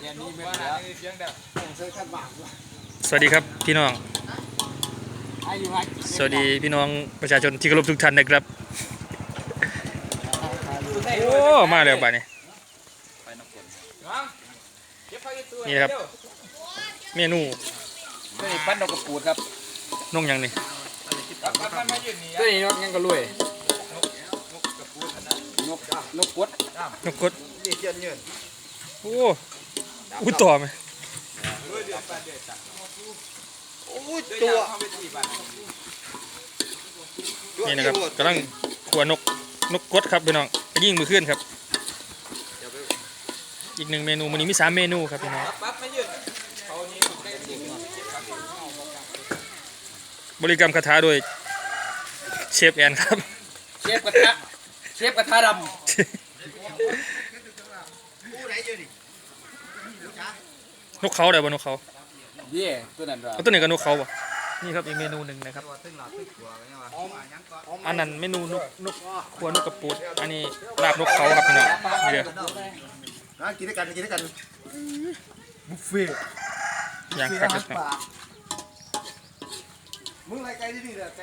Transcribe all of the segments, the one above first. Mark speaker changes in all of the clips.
Speaker 1: เรียนนี้ไม่เหลือเสียงแบบ
Speaker 2: สวัสดีครับพี่น้อง
Speaker 1: อายุให้
Speaker 2: สวัสดีพี่น้องประชาชนที่เคารพทุกท่านนะครับ โอ้ มาแล้วบ่านี้
Speaker 1: เก็บผ้าอีตัว
Speaker 2: นี่นะครับ เมนู
Speaker 1: นี่ปั้นนกกระปูดครับ
Speaker 2: น่องหยังนี่
Speaker 1: ปั้นปั้นมายืนนี่ตัวนี้นกยังก็รวยนกนกกด
Speaker 2: นกกด
Speaker 1: นี่เจียนยืน
Speaker 2: โอ้ อุ้ยต่อไหม
Speaker 1: โอ้ยตัว
Speaker 2: นี่นะครับกำลังขัวนกนกกดครับพี่น้องยิ่งมือขึ้นครับ อีกหนึ่งเมนูวันนี้มีสามเมนูครับพี่น้อ
Speaker 1: ง
Speaker 2: บริกรรมคาถาโดยเชฟแอนครับ
Speaker 1: เชฟกระทะเชฟกระทะด
Speaker 2: นกเขาได้บ่นกเขาำ
Speaker 1: เย่ตัวนั้นด้วย
Speaker 2: เอาตัวนี้กับนกเขาบ่นี่ครับอีกเมนูหนึ่งนะครับ อันนั้นเมนูนกนกขัวนกกระปูดอันนี้ลาบนกเขาครับพี่น้องนี่เด้อ
Speaker 3: นะกินด้วยกันกินด้วยกันบุฟเฟ่ต์
Speaker 2: ย่าง
Speaker 3: บุฟ
Speaker 2: คัก
Speaker 3: เฟ่
Speaker 2: ค
Speaker 3: ต์
Speaker 2: รับ
Speaker 3: อาหารป่ามึงอะไรไกลที่นี่เนี่ยไกล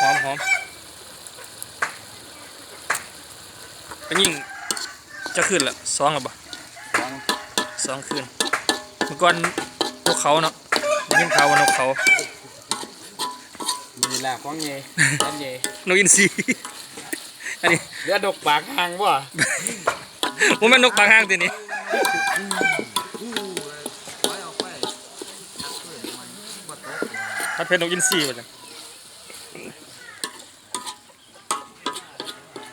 Speaker 2: ห อมหอมเป็นยิ่งจะขึ้นละสองแล้วบ่สองขึ้นเมื่อก่อนนกเขาเนาะได้ยินข่าวว่านกเขา
Speaker 1: มีแหละของเย่ของเย่
Speaker 2: นกอินทรีอันนี้
Speaker 1: เรือดกปากหางว่ะ
Speaker 2: ผมเป็นนกปากห้างตัวนี้ถ้าเป็นนกอินทรีป่ะจ๊ะ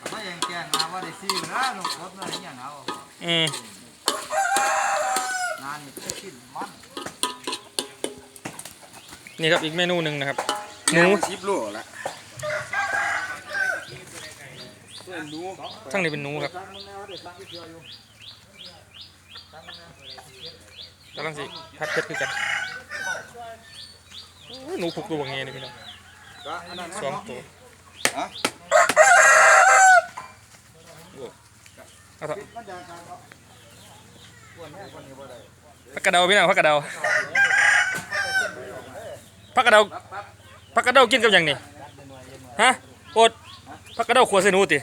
Speaker 3: ไม่ยังแกงมาว่าได้ซีนะหนุ่มรถนั่นอย่าง เอา
Speaker 2: อืม
Speaker 3: งานนี่กินมัน
Speaker 2: นี่ครับอีกเมนูหนึ่งนะครับหนู
Speaker 1: ชิปโลละ
Speaker 2: ทั้งนี้เป็นหนูครับกำลังสิพัดเพชรคือกันโอ้ยหนูผูกตัวไงนี่พี่น้องสองตัวเอาเถอะ พักกระเดาพี่น้องพักกระเดาพักกระเดาพักกระเดากินกับหยังนี่ฮะโอดพักกระเดาขัวใส่หนูติ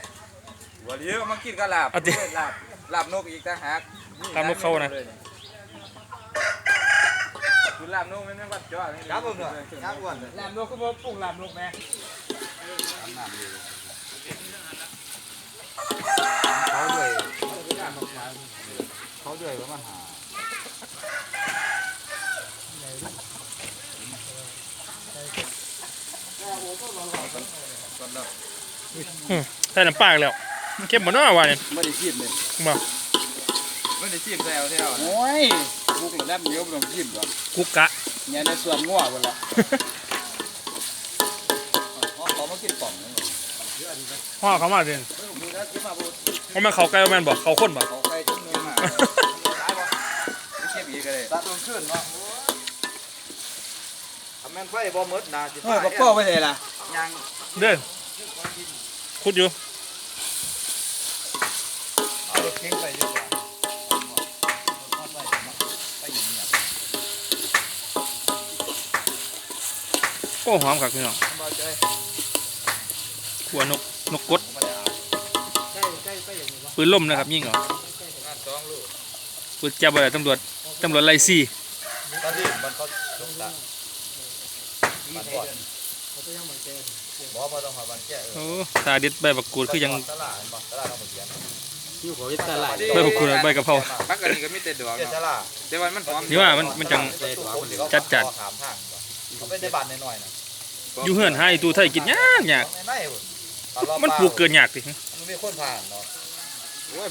Speaker 1: วันนี้มากินกะลาบ
Speaker 2: เอาดิ
Speaker 1: ลาบลาบนกอีกต่างหาก
Speaker 2: ลาบนกเขานะ
Speaker 1: คุณลาบนกไม่ไม่วัดจ้อ
Speaker 3: ครับผมเถอะย่างอ้วน
Speaker 1: ลาบนกก็บอกปรุงลาบนกแม่
Speaker 3: เขาด้วย เขาด้วยว่ามันหา
Speaker 2: อืมใส่น้ำปลาอีกแล้วเข้มเหมือนว่าว่าเนี่ย
Speaker 1: ไม่ได้ชิมเลย
Speaker 2: มา
Speaker 1: ไม่ได้ชิมแซวแซวโอ้ยลูกหลานเดียวไม่ต้องชิมหรอก
Speaker 2: กุกกะ
Speaker 1: เนี่ยในส่วนงัวหมดละ เขามากินกล่องนี่
Speaker 2: พ่อเขามาเรียน
Speaker 1: มีแล้วกินมาบุ
Speaker 2: ว่ามันเขาไกลว่าแมันบอกเขาข้นบอก
Speaker 1: เขาใครจุ่มนึงมาตายบ่ไม่เก็บอีกเลย
Speaker 3: ตาตรงขึ้นเนาะทำแม่นไฟบ่มดนะจิ
Speaker 1: เฮ้ยบอกพ่อไปเลยล่ะ
Speaker 3: ยัง
Speaker 2: เด้อคุดอยู่
Speaker 3: เอารถเก๋งไปดีกว่า
Speaker 2: โอ้หอมครับพี่น้อง
Speaker 3: บ่ใจ
Speaker 2: หัวนกนกกด
Speaker 3: ใกล้ใกล้ใกล้อย่างนี้วะ
Speaker 2: ปืนล่มนะครับยิงเหรอ
Speaker 1: สองลูก
Speaker 2: ปืนจับอะไรตำรวจตำรวจไล่ซี่
Speaker 3: ตอนที่มันเขาลงตามันก่อนบ่บ่ต้องหาบันแก้เออ
Speaker 2: โอ้ตาเด็ดใบบักกูดคือยัง
Speaker 3: ตลาดบ่ตลาดต้องมาเขียน
Speaker 1: อยู่ของตลาด
Speaker 2: ใบบักกูดใบกะเพรา
Speaker 1: ปักอันนี้ก็มีแต่ดอก
Speaker 3: เขียนตลาด
Speaker 1: แต่ว่ามันหอม
Speaker 2: นี่ว่ามันมันจังจัดจัด
Speaker 3: ถามทางบ่เขาเป็นในบ้านน้อยๆนะ
Speaker 2: อยู่เฮือนให้ตูไทยกินยากยาก
Speaker 3: ในในพุ่นตลอด
Speaker 2: มันปลูกเกินยากสิ
Speaker 3: มันมีคนผ่านเนาะ
Speaker 1: โอ้ย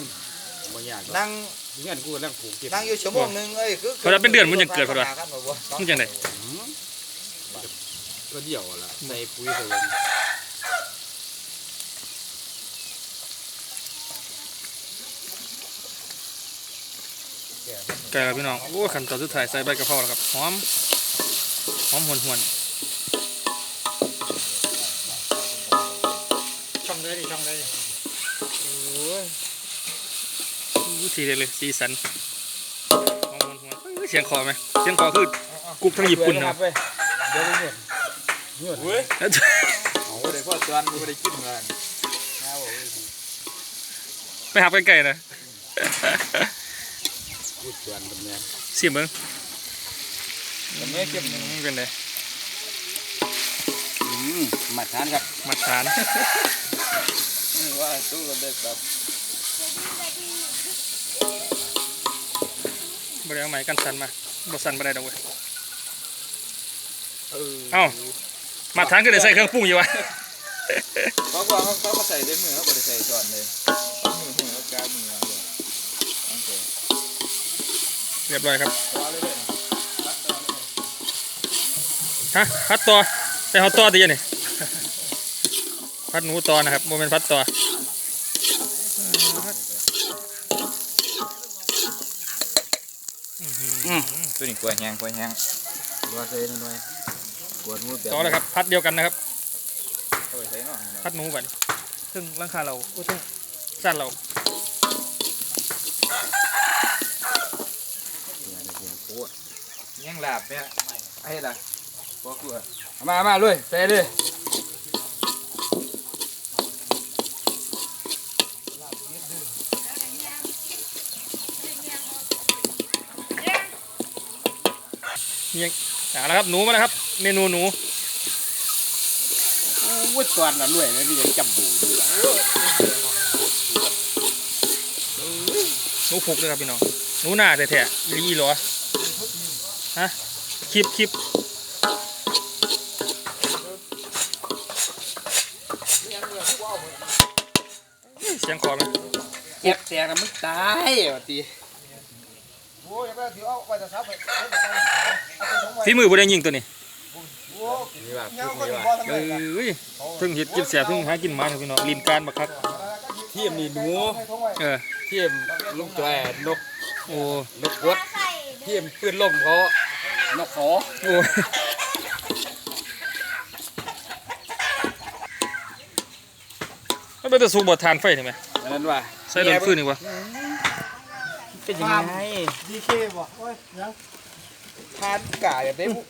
Speaker 1: บ่ยาก
Speaker 3: นั่ง
Speaker 1: เงินกูนั่งปลูกเก็บ
Speaker 3: นั่งอยู่ชั่วโมงหนึงเอ้ยคือ
Speaker 2: เพราะว่าเป็นเดือนมันยังเกิดเพราะว่า
Speaker 3: ว่า
Speaker 2: มันจังได
Speaker 1: ก็เดี่ยวล่ะใส่ปุ๋ยใส่ลม
Speaker 3: แก่มัน
Speaker 2: ไก่ครับพี่น้อง โอ้ยขั้นตอนสุดท้ายใส่ใบกะเพราแล้วครับ หอม หอมหวนหวน
Speaker 1: ช่องได้ดิช่องได้ดิ
Speaker 2: โอ้ยอู้ สีเด็ดเลยสีสันหอมหวนหวนเอ้ยเสียงคอไหมเสียงคอคือกุ๊กทั้งญี่ปุ่น
Speaker 1: ครั
Speaker 2: เนาะ
Speaker 1: บเว้ยเดี๋ยวไปหยุดหยุดเว้ย
Speaker 2: แล้ว
Speaker 1: โอ้เดี๋ยวพ่อจวนกูได้กินกัน
Speaker 2: ไปหาไก่ๆนะ
Speaker 1: กูจวนเป็นไง
Speaker 2: เสียมเบิ้ง
Speaker 1: มันไม่เก็บ
Speaker 2: อืมเป็นไง
Speaker 1: อืมมาทานครับ
Speaker 2: มาทาน
Speaker 1: ว่าตู้ก็ได้แบบ
Speaker 2: บริเอาไม้กันสันมาบสันบ่ได้ดอกเว้ย
Speaker 1: เออ
Speaker 2: เอ้ามาทานก็ได้ใส่เครื่องปรุงอยู่วะ
Speaker 1: เพราะว่าเขาเขาใส่ด้วยมือเขาไม่ได้ใส่จอนเลยมือมือเขากล้ามือเอาเลยโอเค
Speaker 2: เรียบร้อยครับ
Speaker 1: รอเลยเลย
Speaker 2: ฮะพัดต่อแต่เขาต่อตีนี่พัดหนูต่อนะครับโมเมนพัดต่ออื้อหือ
Speaker 1: อืม ตัวนี้กล้วยแห้งกล้วยแห้งกล้วยเซ่หน่อยกล้วยมูดแบบ
Speaker 2: ต่อแล้วครับพัดเดียวกันนะครับ
Speaker 1: เอาไปใส่หน่อย
Speaker 2: พัดหนูบัดนซึ่งร่างคาเราโอ้ซึ่งสั้นเรา
Speaker 1: ยังหลับเนี่ยไอ้ละกลัวกลัวมามาเลยใส่เลย
Speaker 2: เนี่ยเอาละครับหนูมาแล้วครับ เมนูหนู
Speaker 1: วุ้ดตอนน่ะรวยนะพี่จะจับบูดูละ
Speaker 2: หนูพุกเลยครับพี่น้องหนูหน้าแท้ๆอีหลีอีหรอฮะคลิปคลิปเสียงคอไหม
Speaker 1: เจ็บแตกแล้วมึงตายว่ะตี
Speaker 2: ฝีมือบ่ได้ยิงตัวนี้
Speaker 1: นี่ว่าพูดนี่ว่า
Speaker 2: เอ้ยเพิ่งเห็ดกินเสียเพิ่งหากินมาครับพี่น้องลินการบักคัก
Speaker 1: เทียมนี่หนู
Speaker 2: เออ
Speaker 1: เทียมลูกจอยนก
Speaker 2: โอ้
Speaker 1: นกวดเทียมปืนลมเขานกขอ
Speaker 2: โอ้มันเป็นตะสูบทานไฟนี่ไหม
Speaker 1: อันนั้นว่า
Speaker 2: ใส่โดนฟืนนี่วะ
Speaker 1: เป็นยังไง
Speaker 4: ดีเคบอกโอ้ยยัง
Speaker 1: ทานกาอย่าได้บุ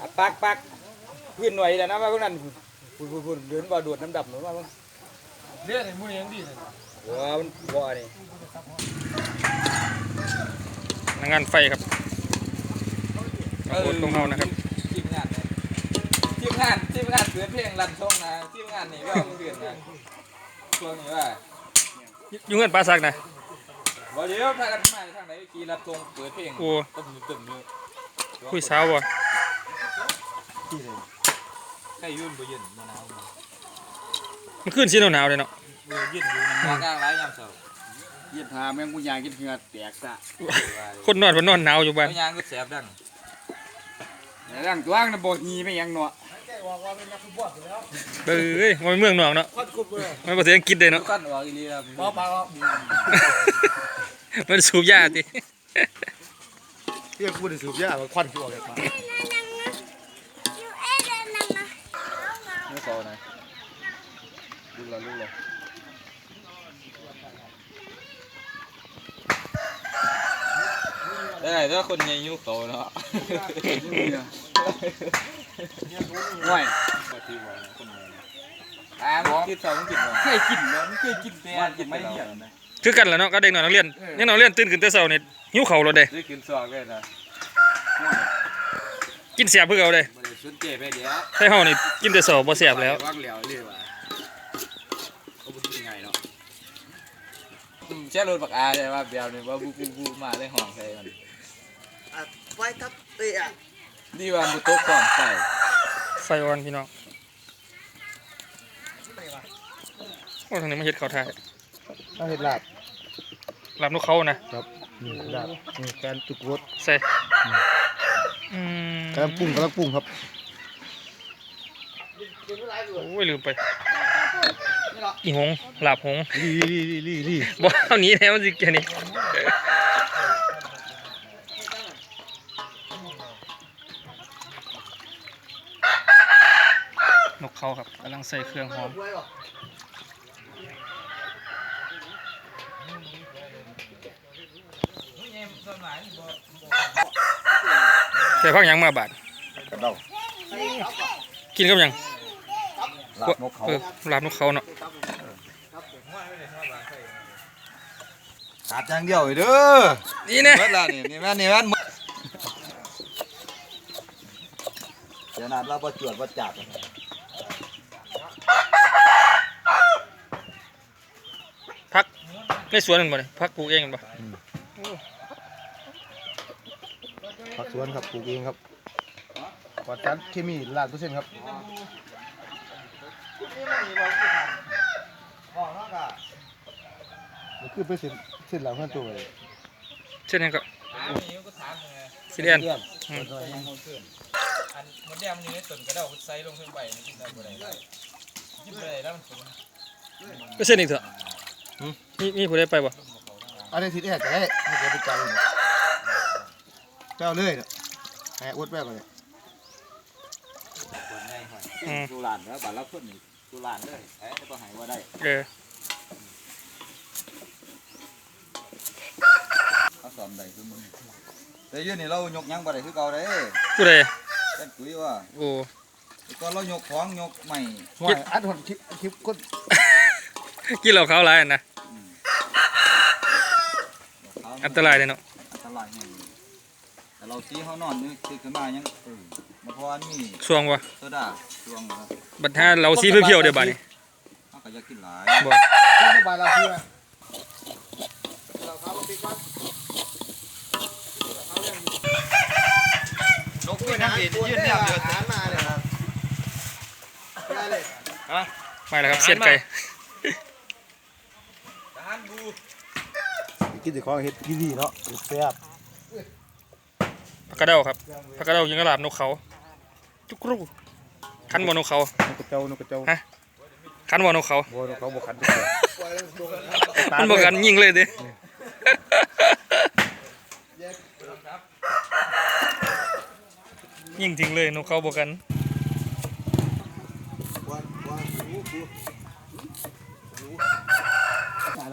Speaker 1: อะปักปักพื้นหน่อยแล้วนะว่าพวกนั้นพุ่นพุ่นพุ่นเดินว่าโดดน้ำดับหนูว่าพวก
Speaker 4: เรื่องนี้มูนี่ยังดีเลย
Speaker 1: ว้ามันว่านี่
Speaker 2: พนักงานไฟครับโอ้ตรงเฮานะครับ
Speaker 1: ทีมงานเนี่ยทีมงานทีมงานเปิดเพลงรันทงนะทีมงานนี่ว่ามึงเดือนนะช่วงนี้ว่า
Speaker 2: อยู่เงินปลาสักนะ
Speaker 1: บอกเดี๋ยวพากันมาทางไหนกีรันทงเปิดเพลง
Speaker 2: โอ้
Speaker 1: ตึมตึมอยู่
Speaker 2: คุยสาวบ่
Speaker 1: ใกล้ยุ่นบ่เย็นมะนาว
Speaker 2: มันขึ้นสีหนาวๆเลยเนาะ
Speaker 1: บ่เย็นอยู่มันมากลางหลายยามเช้าเย็นหาแม่งกูยางกินเหงื่อแตกซะ
Speaker 2: คนนอนมันนอนหนาวอยู่บ้าน
Speaker 1: เอายางก็แสบดังดังตัวงน่ะบ่หีไปยังเนาะ
Speaker 4: แกบอกว่าเป็นนักฟุตบอลอยู่แล้ว
Speaker 2: เอ้ยมันเป็นเมืองนอกเนาะ
Speaker 4: คอดคุบเลย
Speaker 2: มันภาษาอังกฤษเลย
Speaker 1: ทุ
Speaker 2: เนาะ
Speaker 1: กคนว่าอีหลีครับ
Speaker 4: ปอปาก
Speaker 2: มันสูบยาติ
Speaker 4: เรียกกูได้สูบยาควันชั่วเลยปา
Speaker 1: ไม่โตนะดูละดูละได้ถ้าคนยังยุโตเนาะ ง่อยอ่ามันกินสองกินเคยกินเนาะมันเคยกินแต่กินไม่เหี้ยนะ
Speaker 2: คือกันแหล้วเนาะก็เด็กน้อยนักเรียนนี่นักเรียนตื่นขึ้นแต่เช้านี่หิวข้าวแล้วเด้
Speaker 1: ได้กินสองเลยนะ
Speaker 2: กินเสียบเพื่อเอาเด้
Speaker 1: มันจะชุดเจ็บไปเดี๋ยว
Speaker 2: ใส่เฮานี่กินแต่เช้าบ่เสียบแล้ว
Speaker 1: ว่างเหลียวเลยว่ะเขาบุกินไงเนาะแช่รถบักอาใช่ป่ะเบียวเนี่ยว่าบูบูบูมาเลยห้องใส่มัน
Speaker 4: ไว้ทับเตะอะ
Speaker 1: ดีว่าบุโต๊ะก่อนใส่
Speaker 2: ไฟอ่อนพี่น้องโอ้ทางนี้มันเฮ็ดข้าวท่า
Speaker 4: ต้องเห็ดลาบ
Speaker 2: ลาบนกเขานะ
Speaker 4: นี่ลาบนี่การตุกรส
Speaker 2: ใส่อืม
Speaker 4: กำลังปรุงกำลังปรุงครับ
Speaker 2: โอ้ยลืมไป อีหงหลาบหง
Speaker 4: ลีลีลีลีลี
Speaker 2: บ่เอาหนี้แล้วมันสิแค่นี้ นกเขาครับกำลังใส่เครื่องหอมใส่พักหยังมาบาด
Speaker 3: กระเดา
Speaker 2: กินกับหยัง
Speaker 3: ลาบนกเขา
Speaker 2: เออลาบนกเขาเนาะ
Speaker 3: ขาดอย่างเดียวเด้อ
Speaker 2: นี่แน่
Speaker 3: เมื่อละนี่นี่แม่นนี่แม่นเดี๋ยวนัดเราประจวดประจับ
Speaker 2: พัก ในสวนนั่นบ่เนี่ยพักปลูกเองกันบ่
Speaker 4: ผักสวนครับปลูกเองครับปลอดสารเคมีล้านเปอร์เซ็นต์ครับ
Speaker 3: บอกแล้วก็
Speaker 4: นี่คือเป็นเส้นเส้นหลังของตัวเลย
Speaker 2: เช่นนั้นก็
Speaker 1: นี่ก็ถามไง
Speaker 2: สิเรียน
Speaker 4: เลี่ยน
Speaker 2: อืม
Speaker 1: อันมดแดงมันอยู่ในต้นกระเดาไซลงขึ้นไปมันกินได้บ่ได้กินบ่ได้แล้วมันสูง
Speaker 2: ก็เช่นอีกเถอะ มีมีผู้ใดไปบ่
Speaker 4: อันนี้ทิศแอดจะได้ไม่เกิดเป็นใจเนี่ยแป้วเลยเนี่ยแหมอวดแป้วเลย
Speaker 2: อืม
Speaker 3: ดูหลานแล้วบาดเราคนนี่ดูหลานเลยไอ้ก็หายว่าได้
Speaker 2: เออ
Speaker 3: เขาสอนได้คือมึงแต่ยืนนี่เรายกยังบ่ได้คือเก่าเด้
Speaker 2: ผู้ใด
Speaker 3: เป็นปุ๋ยว่า
Speaker 2: โอ้
Speaker 3: แต่ก่อนเรายกของยกใหม่
Speaker 4: ห่วยอัดหดคลิปคลิปก็
Speaker 2: กินเหล้าขาวหลายนะ
Speaker 3: เขา
Speaker 2: อันตรายเลยเนาะ
Speaker 3: อันตรายแน่แต่เราซีเขานอนนี่คือขึ้นมายังเออมาเพราะว่ามี
Speaker 2: ช่วงวะ
Speaker 3: โซดาช่วงนะครับ
Speaker 2: บัดห้าเราสีเพียวๆเดี๋ยวบัดนี้
Speaker 3: เขาก็อยากกินหลาย
Speaker 2: บ่
Speaker 4: ที่สบายเราคือไหม
Speaker 3: นกด้วยนะยืนยืนเนี่ยเดือด
Speaker 4: อาหารมาเลยครับได้เลย
Speaker 2: ไม่แล้วครับเสียดไก่
Speaker 1: ทหารบู
Speaker 4: กินแต่ของเฮ็ดดีๆเนาะแซ่บ
Speaker 2: ผักกระเดาครับผักกระเดายังกระลาบนกเขา จุกรูคันบ่นกเขา
Speaker 4: นกกระเจ้านกกระเจ้า
Speaker 2: ฮะคันบ่นกเขา
Speaker 4: บัวนกเขาบกขัน
Speaker 2: มันบอกกันยิงเลยเด้ยิงจริงเลยนกเขาบอกกัน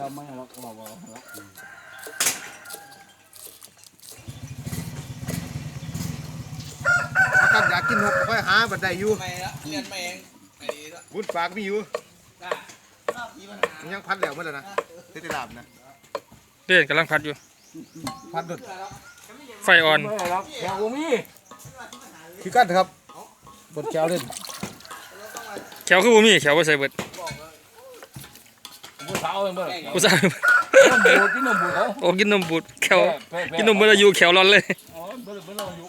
Speaker 3: เราไม่เราเราเรา
Speaker 4: กันอยากกินนกก็ค่อยหาบันไดอยู่
Speaker 1: ไม่ละเรียนมาเองไอ้นี่ละ
Speaker 4: บุญปากมีอยู่
Speaker 1: กล้ามีปัญหา
Speaker 4: มันยังพัดแล้วเมื่อไหร่นะเทติลาบนะ
Speaker 2: เดือนกำลังพัดอยู่
Speaker 4: พัดดุด
Speaker 2: ไฟอ่อน
Speaker 1: แถวมี
Speaker 4: คือกันครับบนแก้วเล่น
Speaker 2: แขวคือบ่มีแขวบ่ใส่เบิด
Speaker 1: ผู้สาวเองเบิ่ง
Speaker 2: ผู้สาว
Speaker 1: นมบูดกินนมบูดเขา
Speaker 2: โอ้กินนมบูดแขวกินนมเบิดอายุแขวร้อนเลย
Speaker 1: อ๋อเบิ่งเบิ่งเราอยู่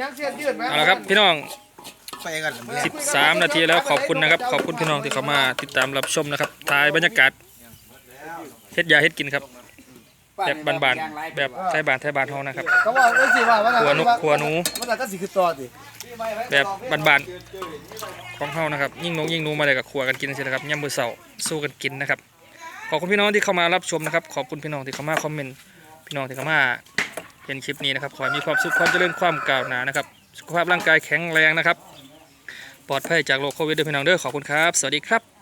Speaker 4: ยังเสียยืดไหม
Speaker 2: เอาละครับพี่น้อง
Speaker 4: ไปกัน
Speaker 2: 13 นาทีแล้วขอบคุณนะครับ ขอบคุณพี่น้องที่เข้ามาติดตามรับชมนะครับถ่ายบรรยากาศเฮ็ดยาเฮ็ดกินครับ แบบบานๆแบบไทยบานไทยบานเฮานะครับ
Speaker 4: ก็ว่าไม่สิว่า
Speaker 2: ขัวนกขัวนู
Speaker 4: มันอาจะสิคือต่อสิ
Speaker 2: แบบบานๆของเฮานะครับ ยิ่งนกยิ่งนูมาเลยกับขัวกันกินสินะครับย่ำมือเสาสู้กันกินนะครับ ขอบคุณพี่น้องที่เข้ามารับชมนะครับ ขอบคุณพี่น้องที่เข้ามาคอมเมนต์ พี่น้องที่เข้ามาเห็นคลิปนี้นะครับขอให้มีความสุขความเจริญความก้าวหน้านะครับสุขภาพร่างกายแข็งแรงนะครับ ปลอดภัยจากโรคโควิดด้วยพี่น้องเด้อขอบคุณครับ สวัสดีครับ